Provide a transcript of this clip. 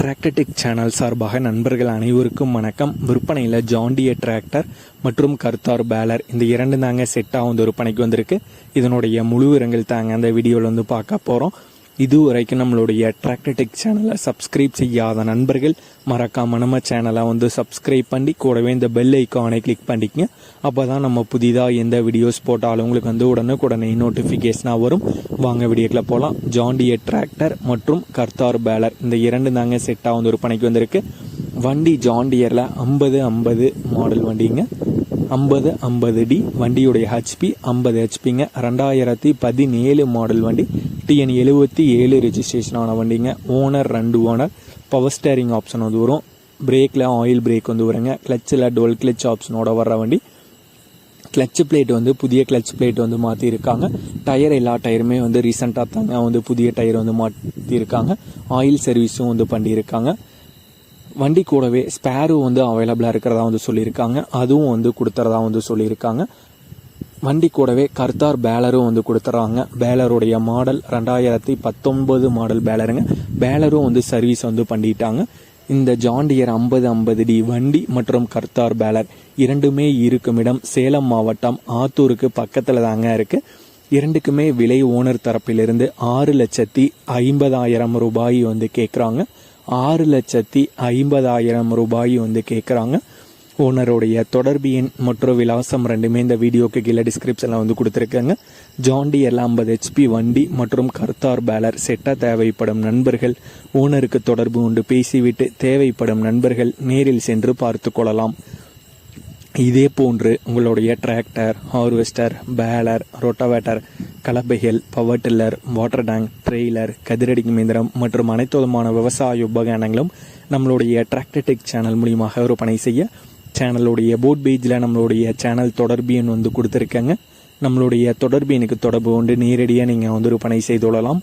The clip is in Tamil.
டிராக்டர்டெக் சேனல் சார்பாக நண்பர்கள் அனைவருக்கும் வணக்கம். விற்பனையில் ஜாண்டிய டிராக்டர் மற்றும் கர்த்தார் பேலர் இந்த இரண்டு தாங்க செட்டாக வந்து விற்பனைக்கு வந்திருக்கு. இதனுடைய முழு விவரங்கள் தாங்க அந்த வீடியோவில் வந்து பார்க்க போகிறோம் இதுவரைக்கும் நம்மளுடைய அட்ராக்டடெக் சேனலை சப்ஸ்கிரைப் செய்யாத நண்பர்கள் மறக்காம நம்ம சேனலை வந்து சப்ஸ்கிரைப் பண்ணி கூடவே இந்த பெல் ஐக்கானை கிளிக் பண்ணிக்கங்க. அப்போ தான் நம்ம புதிதாக எந்த வீடியோஸ் போட்டாலும் உங்களுக்கு வந்து உடனுக்குடனே நோட்டிஃபிகேஷனாக வரும். வாங்க வீடியோக்கில் போகலாம் ஜாண்டிய டிராக்டர் மற்றும் கர்த்தார் பேலர் இந்த இரண்டு தாங்க செட்டாக வந்து விற்பனைக்கு வந்திருக்கு. வண்டி ஜாண்டியரில் ஐம்பது ஐம்பது மாடல் வண்டிங்க. ஐம்பது ஐம்பது டி வண்டியுடைய ஹெச்பி ஐம்பது ஹெச்பிங்க ரெண்டாயிரத்தி பதினேழு மாடல் வண்டி. டிஎன் எழுபத்தி ஏழு ரெஜிஸ்ட்ரேஷன் ஆன வண்டிங்க. ஓனர் ரெண்டு ஓனர் பவர் ஸ்டேரிங் ஆப்ஷன் வந்து வரும். பிரேக்கில் ஆயில் பிரேக் வந்து வருங்க. கிளச்சில் டுவெல் கிளச் ஆப்ஷனோட வர்ற வண்டி. கிளச் பிளேட் வந்து புதிய கிளச் பிளேட் வந்து மாற்றிருக்காங்க டயர் எல்லா டயருமே வந்து ரீசெண்டாக தாங்க வந்து புதிய டயர் வந்து மாற்றிருக்காங்க ஆயில் சர்வீஸும் வந்து பண்ணியிருக்காங்க வண்டி கூடவே ஸ்பேரும் வந்து அவைலபிளாக இருக்கிறதா வந்து சொல்லியிருக்காங்க. அதுவும் வந்து கொடுத்துறதா வந்து சொல்லியிருக்காங்க. வண்டி கூடவே கர்த்தார் பேலரும் வந்து கொடுத்துட்றாங்க பேலருடைய மாடல் ரெண்டாயிரத்தி பத்தொன்பது மாடல் பேலருங்க. பேலரும் வந்து சர்வீஸ் வந்து பண்ணிட்டாங்க. இந்த ஜாண்டியர் ஐம்பது ஐம்பது டி வண்டி மற்றும் கர்த்தார் பேலர் இரண்டுமே இருக்கும் இடம் சேலம் மாவட்டம் ஆத்தூருக்கு பக்கத்தில் தாங்க இருக்கு. இரண்டுக்குமே விலை ஓனர் தரப்பிலிருந்து ஆறு லட்சத்தி ஐம்பதாயிரம் ரூபாய் வந்து கேட்குறாங்க ஆறு லட்சத்தி ஐம்பதாயிரம் ரூபாய் வந்து கேட்குறாங்க ஓனருடைய தொடர்பு எண் மற்றும் விலாசம் ரெண்டுமே இந்த வீடியோக்கு கீழே டிஸ்கிரிப்ஷனில் வந்து கொடுத்துருக்காங்க. ஜாண்டியரில் ஐம்பது ஹெச்பி வண்டி மற்றும் கர்த்தார் பேலர் செட்டாக தேவைப்படும் நண்பர்கள். ஓனருக்கு தொடர்பு கொண்டு பேசிவிட்டு தேவைப்படும் நண்பர்கள் நேரில் சென்று பார்த்து கொள்ளலாம். இதே போன்று உங்களுடைய tractor harvester baler rotavator கலப்பைகள் power tiller water tank trailer கதிரடிக்கும் இயந்திரம் மற்றும் அனைத்து விதமான விவசாய உபகரணங்களும் நம்மளுடைய டிராக்டர்டெக் சேனல் மூலியமாக விற்பனை செய்ய சேனலுடைய போட் பேஜில் நம்மளுடைய சேனல் தொடர்பு எண் வந்து கொடுத்துருக்கேங்க. நம்மளுடைய தொடர்பு எனக்கு தொடர்பு கொண்டு நேரடியாக நீங்கள் வந்து விற்பனை செய்து கொள்ளலாம்.